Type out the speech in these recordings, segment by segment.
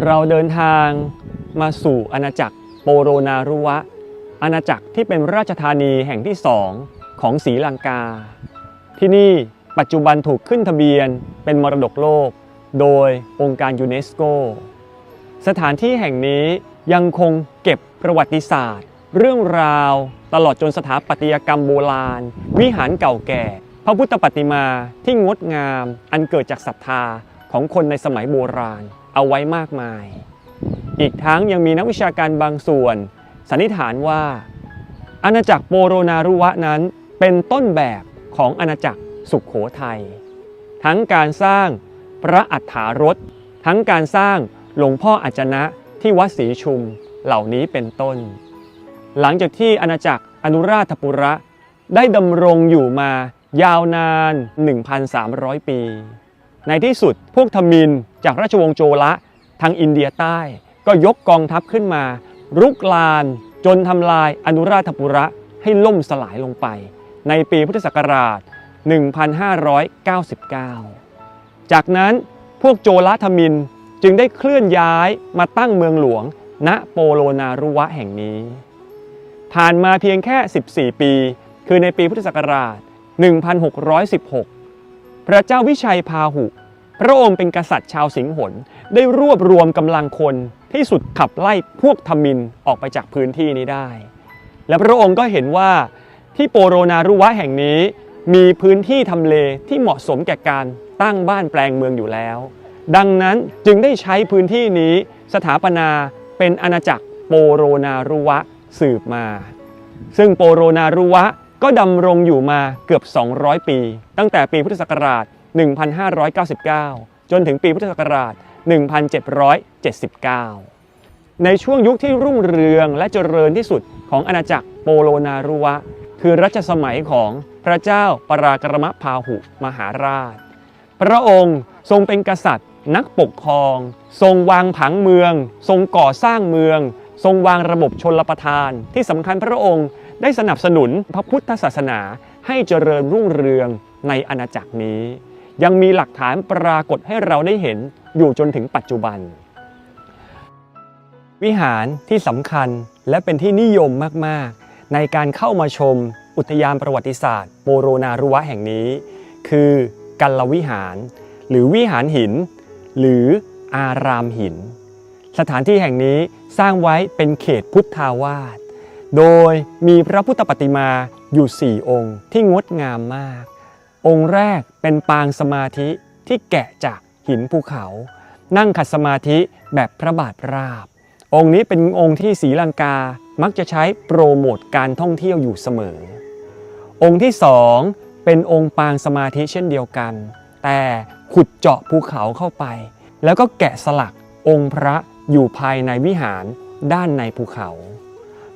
เราเดินทางมาสู่อาณาจักรโปโรนารุวะ อาณาจักรที่เป็นราชธานีแห่งที่สองของศรีลังกา ที่นี่ปัจจุบันถูกขึ้นทะเบียนเป็นมรดกโลก โดยองค์การยูเนสโก สถานที่แห่งนี้ยังคงเก็บประวัติศาสตร์ เรื่องราวตลอดจนสถาปัตยกรรมโบราณ วิหารเก่าแก่ พระพุทธปฏิมาที่งดงามอันเกิดจากศรัทธาของคนในสมัยโบราณ เอาไว้มากมาย อีกทั้งยังมีนักวิชาการบางส่วน สันนิษฐานว่า อาณาจักรโปโรนารุวะนั้นเป็นต้นแบบของอาณาจักรสุขโขทัยทั้งการสร้างพระอัฏฐารถทั้งการสร้างหลวงพ่ออาจนะที่วัดศรีชุมเหล่านี้เป็นต้น หลังจากที่อาณาจักรอนุราธปุระได้ดำรงอยู่มายาวนาน 1,300 ปี ในที่สุดพวกทมินจากราชวงศ์โจละทางอินเดียใต้ ก็ยกกองทัพขึ้นมา รุกลาน จนทำลายอนุราธปุระให้ล่มสลายลงไป ในปีพุทธศักราช 1599 จากนั้นพวกโจละทมินจึงได้เคลื่อนย้ายมาตั้งเมืองหลวง ณโปโลนารุวะแห่งนี้ ผ่านมาเพียงแค่ 14 ปี คือในปีพุทธศักราช 1616 พระเจ้าวิชัยพาหุ พระองค์เป็นกษัตริย์ชาวสิงหนได้รวบรวมกำลังคนที่สุดขับไล่พวกทมินออกไปจากพื้นที่นี้ได้ และพระองค์ก็เห็นว่าที่โปโรนารุวะแห่งนี้มีพื้นที่ทำเลที่เหมาะสมแก่การตั้งบ้านแปลงเมืองอยู่แล้ว ดังนั้นจึงได้ใช้พื้นที่นี้สถาปนาเป็นอาณาจักรโปโรนารุวะสืบมา ซึ่งโปโรนารุวะ ก็ดำรงอยู่มาเกือบ 200 ปี ตั้งแต่ปีพุทธศักราช 1599 จนถึงปีพุทธศักราช 1779 ในช่วงยุคที่รุ่งเรืองและเจริญที่สุดของอาณาจักรโปโลนารุวะ คือรัชสมัยของพระเจ้าปรากรมพาหุมหาราช พระองค์ทรงเป็นกษัตริย์ นักปกครอง ทรงวางผังเมือง ทรงก่อสร้างเมือง ทรงวางระบบชนรประทาน ที่สำคัญพระองค์ ได้สนับสนุนพระพุทธศาสนาให้เจริญรุ่งเรืองในอาณาจักรนี้ ยังมีหลักฐานปรากฏให้เราได้เห็นอยู่จนถึงปัจจุบัน วิหารที่สำคัญและเป็นที่นิยมมาก ๆ ในการเข้ามาชมอุทยานประวัติศาสตร์โปโรนารุวะแห่งนี้ คือกัลวิหาร หรือวิหารหิน หรืออารามหิน สถานที่แห่งนี้สร้างไว้เป็นเขตพุทธาวาส โดยมีพระพุทธปฏิมาอยู่ 4 องค์ที่งดงามมาก องค์แรกเป็นปางสมาธิที่แกะจากหินภูเขา นั่งขัดสมาธิแบบพระบาทราบ องค์นี้เป็นองค์ที่ศรีลังกามักจะใช้โปรโมทการท่องเที่ยวอยู่เสมอ องค์ที่สองเป็นองค์ปางสมาธิเช่นเดียวกัน แต่ขุดเจาะภูเขาเข้าไป แล้วก็แกะสลักองค์พระอยู่ภายในวิหารด้านในภูเขา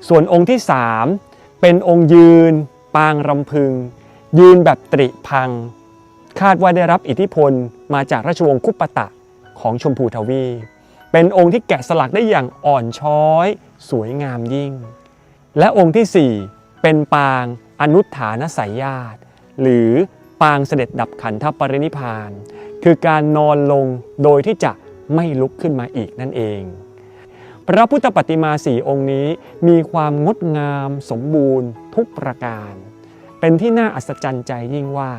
ส่วนองค์ที่สามเป็นองค์ยืน ปางรำพึง ยืนแบบตริพัง คาดว่าได้รับอิทธิพลมาจากราชวงศ์คุปตะของชมพูทวีเป็นองค์ที่แกะสลักได้อย่างอ่อนช้อย สวยงามยิ่ง และองค์ที่ 4 เป็นปางอนุฐานสายญาติ หรือปางเสด็จดับขันธปรินิพาน คือการนอนลงโดยที่จะไม่ลุกขึ้นมาอีกนั่นเอง พระพุทธปฏิมาสี่องค์นี้มีความงดงามสมบูรณ์ทุกประการ เป็นที่น่าอัศจรรย์ใจยิ่งว่า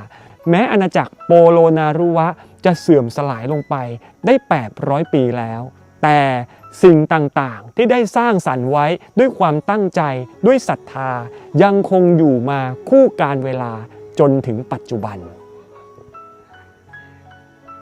แม้อาณาจักรโปโลนารุวะจะเสื่อมสลายลงไปได้ 800 ปีแล้ว แต่สิ่งต่างๆ ที่ได้สร้างสรรค์ไว้ด้วยความตั้งใจด้วยศรัทธายังคงอยู่มาคู่การเวลาจนถึงปัจจุบัน